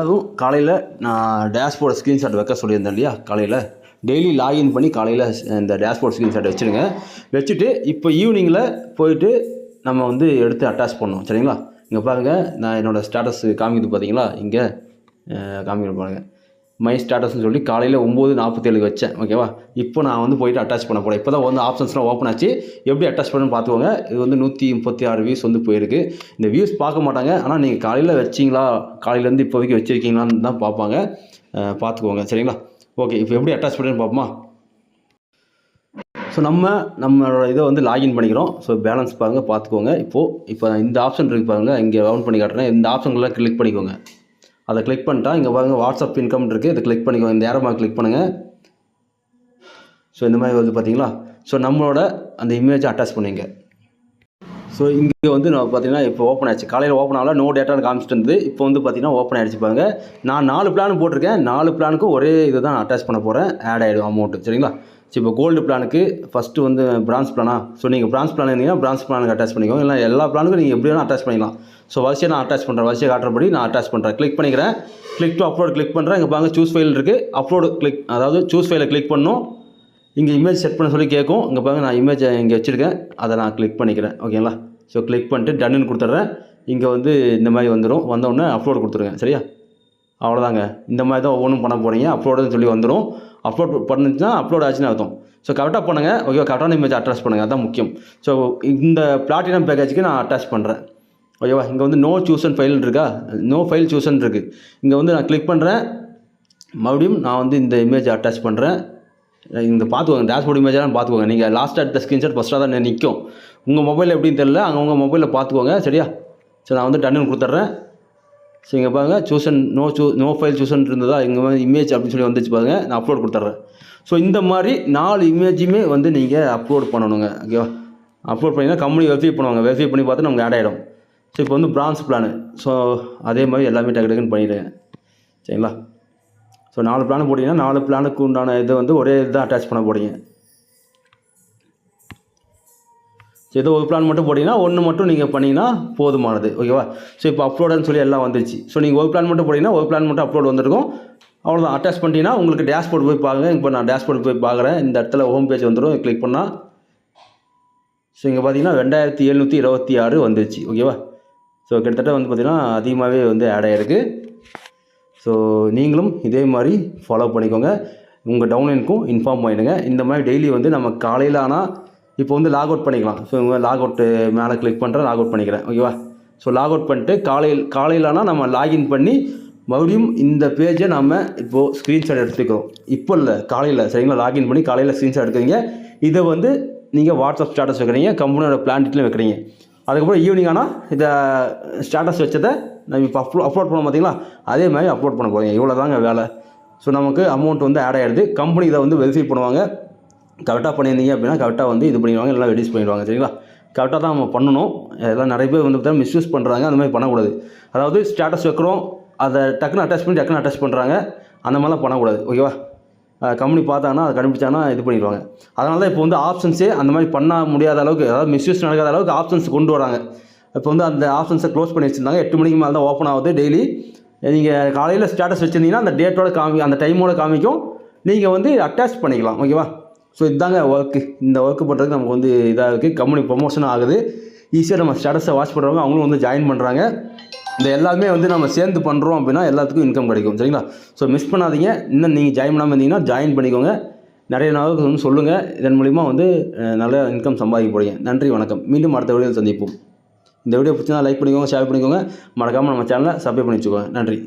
அதுவும் காலையில் நான் டேஷ்போர்ட் ஸ்க்ரீன்ஷாட் வைக்க சொல்லியிருந்தேன் இல்லையா? காலையில். டெய்லி லாகின் பண்ணி காலையில் இந்த டேஷ்போர்ட் ஸ்க்ரீன்ஷாட் வச்சுருங்க வச்சுட்டு இப்போ ஈவினிங்கில் போயிட்டு நம்ம வந்து எடுத்து அட்டாச் பண்ணணும். சரிங்களா? இங்கே பாருங்கள் நான் என்னோடய ஸ்டேட்டஸ் காமிக்குது பார்த்தீங்களா இங்கே காமிக்கிற பாருங்கள் மை ஸ்டேட்டஸ்னு சொல்லி காலையில் ஒம்பது நாற்பத்தேழுக்கு வச்சேன் ஓகேவா இப்போ நான் வந்து போயிட்டு அட்டாச் பண்ண போகிறேன் இப்போ தான் வந்து ஆப்ஷன்ஸ்லாம் ஓப்பன் ஆச்சு. எப்படி அட்டாச் பண்ணு பார்த்துக்கோங்க. இது வந்து நூற்றி முப்பத்தி ஆறு வியூஸ் வந்து போயிருக்கு. இந்த வியூஸ் பார்க்க மாட்டாங்க. ஆனால் நீங்கள் காலையில் வச்சிங்களா? காலையிலேருந்து இப்போதைக்கு வச்சுருக்கீங்களான்னு தான் பார்ப்பாங்க. பார்த்துக்கோங்க. சரிங்களா? ஓகே இப்போ எப்படி அட்டாச் பண்ணுறேன்னு பார்ப்போமா? ஸோ நம்ம நம்மளோட இதை வந்து லாகின் பண்ணிக்கிறோம். ஸோ பேலன்ஸ் பாருங்கள் பார்த்துக்கோங்க. இப்போது இப்போ இந்த ஆப்ஷன் இருக்குது பாருங்கள் இங்கே ரவுண்ட் பண்ணி காட்டுறேன். இந்த ஆப்ஷன்லாம் கிளிக் பண்ணிக்கோங்க. அதை கிளிக் பண்ணிட்டா இங்கே பாருங்கள் வாட்ஸ்அப் இன்கம் இருக்குது இதை கிளிக் பண்ணிக்கோங்க இந்த ஏரோ கிளிக் பண்ணுங்கள் ஸோ இந்த மாதிரி வந்து பார்த்தீங்களா ஸோ நம்மளோட அந்த இமேஜை அட்டாச் பண்ணிங்க. ஸோ இங்கே வந்து நான் பார்த்தீங்கன்னா இப்போ ஓப்பன் ஆயிடுச்சு. காலையில் ஓப்பன் ஆகல நோ டேட்டான்னு காமிச்சிட்டு இருந்து இப்போ வந்து பார்த்தீங்கன்னா ஓப்பன் ஆயிடுச்சு பாருங்க. நான் நாலு பிளான் போட்டிருக்கேன். நாலு பிளானுக்கும் ஒரே இதை தான் அட்டாச் பண்ண போகிறேன் ஆட் ஆகிடும் அமௌண்ட்டு சரிங்களா? சரி இப்போ கோல்டு பிளானுக்கு ஃபஸ்ட்டு வந்து பிரான்ஸ் பிளானா ஸோ நீங்கள் பிரான்ஸ் பிளான் இருந்தீங்கன்னா பிரான்ஸ் பிளானுக்கு அட்டாச் பண்ணிக்கோங்க. இல்லை எல்லா பிளானுக்கும் நீங்கள் எப்படி வேணால் அட்டாச் பண்ணிக்கலாம். ஸோ வரிசையாக நான் அட்டாச் பண்ணுறேன் வரிசையை காட்டுறபடி நான் அட்டாச் பண்ணுறேன் கிளிக் பண்ணிக்கிறேன். கிளிக் டு அப்லோட் கிளிக் பண்ணுறேன் இங்கே பாருங்க சூஸ் ஃபைல் இருக்குது அப்லோடு கிளிக் அதாவது சூஸ் ஃபைலை கிளிக் பண்ணணும். இங்கே இமேஜ் செட் பண்ண சொல்லி கேட்கும். இங்கே பாருங்க நான் இமேஜ் இங்கே வச்சுருக்கேன். அதை நான் கிளிக் பண்ணிக்கிறேன். ஓகேங்களா ஸோ கிளிக் பண்ணிட்டு டன்னு கொடுத்துட்றேன். இங்கே வந்து இந்த மாதிரி வந்துடும் வந்தவுடனே அப்லோடு கொடுத்துருங்க. சரியா? அவ்வளோதாங்க இந்த மாதிரி தான் ஒவ்வொன்றும் பண்ண போகிறீங்க அப்லோடுன்னு சொல்லி வந்துடும் அப்லோட் பண்ணுச்சுன்னா அப்லோட் ஆச்சுன்னு அர்த்தம். ஸோ கரெக்டாக பண்ணுங்கள் ஓகே கரெக்டான இமேஜ் அட்டாச் பண்ணுங்கள் அதான் முக்கியம். ஸோ இந்த பிளாட்டினம் பேக்கேஜுக்கு நான் அட்டாச் பண்ணுறேன் ஓகேவா இங்கே வந்து நோ சூசன் ஃபைல் இருக்கா? நோ ஃபைல் சூசன் இருக்குது இங்கே வந்து நான் கிளிக் பண்ணுறேன் மறுபடியும் நான் வந்து இந்த இமேஜை அட்டாச் பண்ணுறேன் இந்த பார்த்துக்கோங்க டேஷ்போர்ட் இமேஜெல்லாம் பார்த்துக்கோங்க நீங்கள் லாஸ்ட் எடுத்த ஸ்க்ரீன்ஷாட் ஃபஸ்ட்டாக தான் நிற்கும் உங்கள் மொபைல் எப்படின்னு தெரியல. அங்கே உங்கள் மொபைலில் பார்த்துக்கோங்க சரியா? சரி நான் வந்து டன்னு கொடுத்துட்றேன். ஸோ இங்கே பாருங்கள் chosen no choose no file chosen இருந்ததா? இங்கே வந்து இமேஜ் அப்படின்னு சொல்லி வந்துச்சு பாருங்கள் நான் அப்லோட் கொடுத்துட்றேன். ஸோ இந்த மாதிரி நாலு இமேஜுமே வந்து நீங்கள் அப்லோட் பண்ணணுங்க. ஓகேவா அப்லோட் பண்ணிங்கன்னா கம்பெனி வெரிஃபை பண்ணுவாங்க. வெரிஃபை பண்ணி பார்த்தா நமக்கு ஆட் ஆகிடும் ஸோ இப்போ வந்து பிரான்ஸ் பிளானு ஸோ அதே மாதிரி எல்லாமே டக்கு டக்குன்னு பண்ணிவிடுங்க சரிங்களா? ஸோ நாலு பிளான் போட்டிங்கன்னா நாலு பிளானுக்கு உண்டான இதை வந்து ஒரே இதுதான் அட்டாச் பண்ண போகிறீங்க ஸோ ஏதோ ஒரு பிளான் மட்டும் போட்டிங்கன்னா ஒன்று மட்டும் நீங்கள் பண்ணிங்கன்னா போதுமானது. ஓகேவா ஸோ இப்போ அப்லோடுன்னு சொல்லி எல்லாம் வந்துருச்சு. ஸோ நீங்கள் ஒரு பிளான் மட்டும் போட்டிங்கன்னா ஒரு பிளான் மட்டும் அப்லோட் வந்திருக்கும். அவ்வளோதான் அட்டாச் பண்ணிட்டீங்கன்னா உங்களுக்கு டேஷ்போர்ட் போய் பாருங்க. இப்போ நான் டேஷ்போர்ட் போய் பார்க்குறேன். இந்த இடத்துல ஹோம் பேஜ் வந்துடும் கிளிக் பண்ணால் ஸோ இங்கே பார்த்தீங்கன்னா ரெண்டாயிரத்தி எழுநூற்றி இருபத்தி ஆறு வந்துருச்சு. ஓகேவா ஸோ கிட்டத்தட்ட வந்து பார்த்திங்கன்னா அதிகமாகவே வந்து ஆட் ஆகிருக்கு ஸோ நீங்களும் இதே மாதிரி ஃபாலோ பண்ணிக்கோங்க. உங்கள் டவுன்லைனுக்கும் இன்ஃபார்ம் பண்ணிடுங்க. இந்த மாதிரி டெய்லி வந்து நம்ம காலையில் ஆனால் இப்போ வந்து லாக் அவுட் பண்ணிக்கலாம். ஸோ லாக் அவுட்டு மேலே கிளிக் பண்ணுறேன் லாக் அவுட் பண்ணிக்கிறேன். ஓகேவா ஸோ லாக் அவுட் பண்ணிட்டு காலையில் காலையில் ஆனால் நம்ம லாகின் பண்ணி மறுபடியும் இந்த பேஜை நம்ம இப்போது ஸ்க்ரீன்ஷாட் எடுத்துக்கிறோம். இப்போ இல்லை காலையில் சரிங்களா? லாகின் பண்ணி காலையில் ஸ்க்ரீன்ஷாட் எடுக்கிறீங்க. இதை வந்து நீங்கள் வாட்ஸ்அப் ஸ்டேட்டஸ் வைக்கிறீங்க கம்பெனியோட பிளான் வைக்கிறீங்க. அதுக்கப்புறம் ஈவினிங் ஆனால் இதை ஸ்டேட்டஸ் வச்சதை நம்ம இப்போ அப்லோ அப்லோட் பண்ணோம் பார்த்தீங்களா அதே மாதிரி அப்லோட் பண்ண போகிறீங்க இவ்வளோ தாங்க வேலை. ஸோ நமக்கு அமௌண்ட் வந்து ஆட் ஆகிடுது கம்பெனி இதை வந்து வெரிஃபை பண்ணுவாங்க. கரெக்டாக பண்ணியிருந்தீங்க அப்படின்னா கரெக்டாக வந்து இது பண்ணிடுவாங்க எல்லாம் ரெடியூஸ் பண்ணிடுவாங்க சரிங்களா? கரெக்டாக தான் நம்ம பண்ணணும். எல்லாம் நிறைய பேர் வந்து பார்த்தா மிஸ்யூஸ் பண்ணுறாங்க அந்த மாதிரி பண்ணக்கூடாது. அதாவது ஸ்டேட்டஸ் வைக்கிறோம் அதை டக்குன்னு அட்டாச் பண்ணி டக்குன்னு அட்டாச் பண்ணுறாங்க அந்த மாதிரிலாம் பண்ணக்கூடாது ஓகேவா? கம்பெனி பார்த்தாங்கன்னா அதை கண்டுபிடிச்சாங்கன்னா இது பண்ணிடுவாங்க. அதனால தான் இப்போ வந்து ஆப்ஷன்ஸே அந்த மாதிரி பண்ண முடியாத அளவுக்கு அதாவது மிஸ்யூஸ் நடக்காத அளவுக்கு ஆப்ஷன்ஸ் கொண்டு வராங்க. இப்போ வந்து அந்த ஆப்ஷன்ஸை க்ளோஸ் பண்ணி வச்சுருந்தாங்க எட்டு மணிக்கு மேலே தான் ஓப்பன் ஆகுது டெய்லி நீங்கள் காலையில் ஸ்டேட்டஸ் வச்சுருந்தீங்கன்னா அந்த டேட்டோட காமி அந்த டைமோட காமிக்கும். நீங்கள் வந்து அட்டாச் பண்ணிக்கலாம் ஓகேவா? ஸோ இதுதாங்க ஒர்க்கு இந்த ஒர்க்கு பண்ணுறதுக்கு நமக்கு வந்து இதாக இருக்குது கம்பெனி ப்ரொமோஷன் ஆகுது. ஈஸியாக நம்ம ஸ்டேட்டஸை வாட்ச் பண்ணுறவங்க அவங்களும் வந்து ஜாயின் பண்ணுறாங்க இந்த எல்லாமே வந்து நம்ம சேர்ந்து பண்ணுறோம் அப்படின்னா எல்லாத்துக்கும் இன்கம் கிடைக்கும். சரிங்களா? ஸோ மிஸ் பண்ணாதீங்க. இன்னும் நீங்கள் ஜாயின் பண்ணாமல் இருந்தீங்கன்னா ஜாயின் பண்ணிக்கோங்க. நிறைய நாளுக்கு வந்து சொல்லுங்கள் இதன் மூலிமா வந்து நல்ல இன்கம் சம்பாதிக்க போகிறீங்க நன்றி வணக்கம். மீண்டும் அடுத்த வீடியோவில் சந்திப்போம். இந்த வீடியோ பிடிச்சா லைக் பண்ணிக்கோங்க ஷேர் பண்ணிக்கோங்க. மறக்காமல் நம்ம சேனலை சப்ஸ்கிரைப் பண்ணி வச்சுக்கோங்க. நன்றி.